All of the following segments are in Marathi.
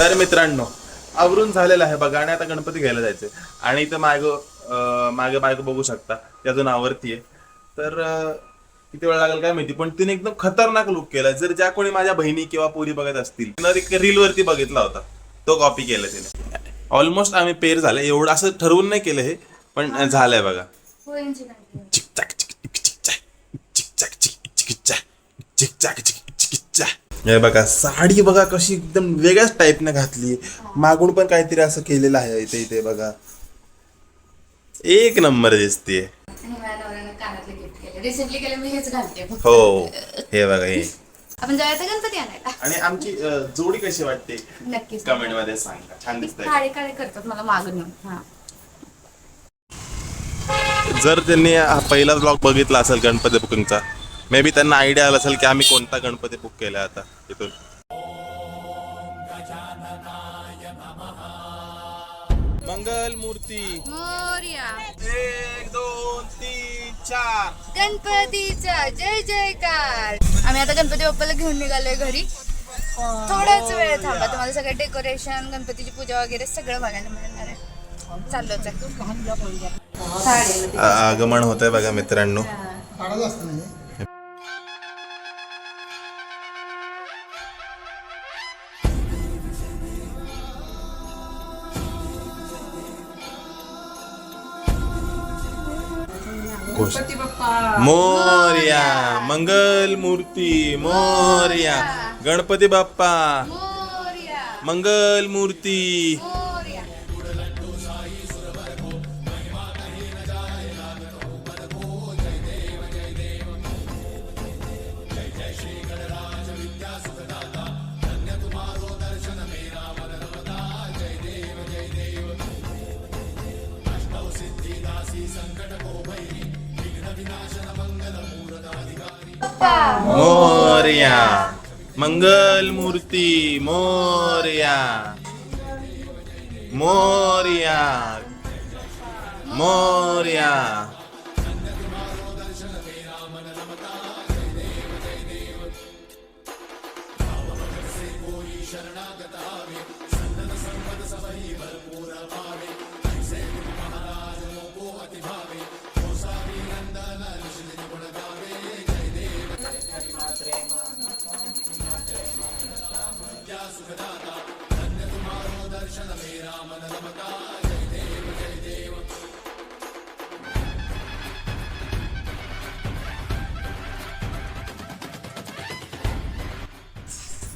तर मित्रांनो आवरून झालेलं आहे बघा आणि आता गणपती घ्यायला जायचंय. आणि इथं माग मागे बायको बघू शकता. ती अजून आवरतीये तर किती वेळ लागेल काय माहिती पण तिने एकदम खतरनाक लुक केला जर ज्या कोणी माझ्या बहिणी किंवा पोरी बघत असतील तिनं रील वरती बघितला होता. तो कॉपी केला तिने. ऑलमोस्ट आम्ही पेर झाले. एवढं असं ठरवून नाही केलं हे पण झालंय बघा. चिकचाक चिक चिकचाक चिकचाक चिक चिकचाक चिकचाक चिक चिकचाक हे बघा साडी बघा कशी एकदम वेगळ्याच टाईपने घातली. मागून पण काहीतरी असं केलेलं आहे इथे इथे बघा. एक नंबर दिसते आणि माझ्या नवऱ्यानं कानातले गिफ्ट केले. रिसेंटली केले मी हेच घालते फक्त. हो हे बघा हे. आपण जाऊया गणपती आणायला. आणि आमची जोडी कशी वाटते? नक्कीच. कमेंटमध्ये सांगा. छान दिसतंय. काळे काळे करतात मला मागून हा. जर त्यांनी हा पहिला ब्लॉग बघितला असेल गणपती बुकिंगचा मे बी त्यांना आयडिया आला असेल की आम्ही कोणता गणपती बुक केला आता इथून. मंगल मूर्ती मोर्या. एक दोन तीन चार. गणपतीचा जय जयकार. आम्ही आता गणपती बाप्पाला घेऊन निघालोय घरी. थोडाच वेळ थांबा तुम्हाला सगळं डेकोरेशन गणपतीची पूजा वगैरे सगळं बघायला मिळणार आहे. चाललोच आहे आगमन होत आहे बघा मित्रांनो. मोर्या मंगल मूर्ती मोर्या. गणपती बाप्पा. मोर्या. मंगल मूर्ती. मोर्या. मंगल मूर्ती मोर्या. मोर्या. मोर्या.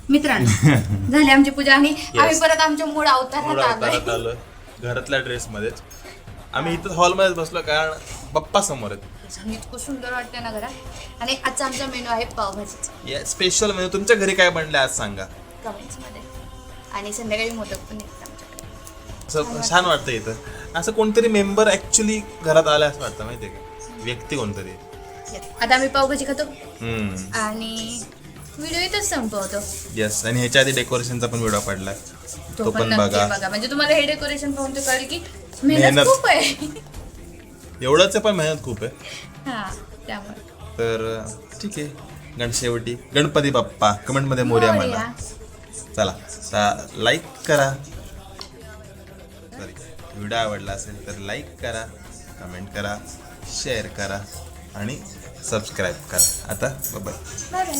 मित्रांनो झाली आमची पूजा आणि आम्ही परत आमच्या मूळ अवतारात थोडा आलोय. घरातल्या ड्रेस मध्येच आम्ही इथं हॉलमध्येच बसलो कारण बाप्पा समोर आहेत. इतकं सुंदर वाटतं ना घरात. आणि आजचा आमचा मेनू आहे पावभाजीचा. या स्पेशल म्हणजे तुमच्या घरी काय बनले आज सांगा. कमेंट्समध्ये आणि संध्याकाळी मोदक पण निघतात आमच्याकडे. असं छान वाटतं इथं. असं कोणतरी मेंबर ऍक्च्युली घरात आलं असं वाटतं माहितीये का? व्यक्ती कोणतरी. आता आम्ही पावभाजी खातो. हम्म. आणि व्हिडिओ इथंच संपवतो. येस आणि ह्याच्या आधी डेकोरेशनचा पण व्हिडिओ पडलाय तो पण नक्की बघा. बघा. म्हणजे तुम्हाला हे डेकोरेशन पाहून तर कळेल की मेहनत मेहनत. खूप आहे. एवढंच आहे पण मेहनत खूप आहे. हा त्यामुळे. तर ठीक आहे. गण शेवटी. गणपती बाप्पा. कमेंटमध्ये मोर्या मोरया. म्हणा. चला लाईक करा. सॉरी व्हिडिओ आवडला असेल तर लाईक करा कमेंट करा शेअर करा आणि सबस्क्राईब करा. आता बाय बाय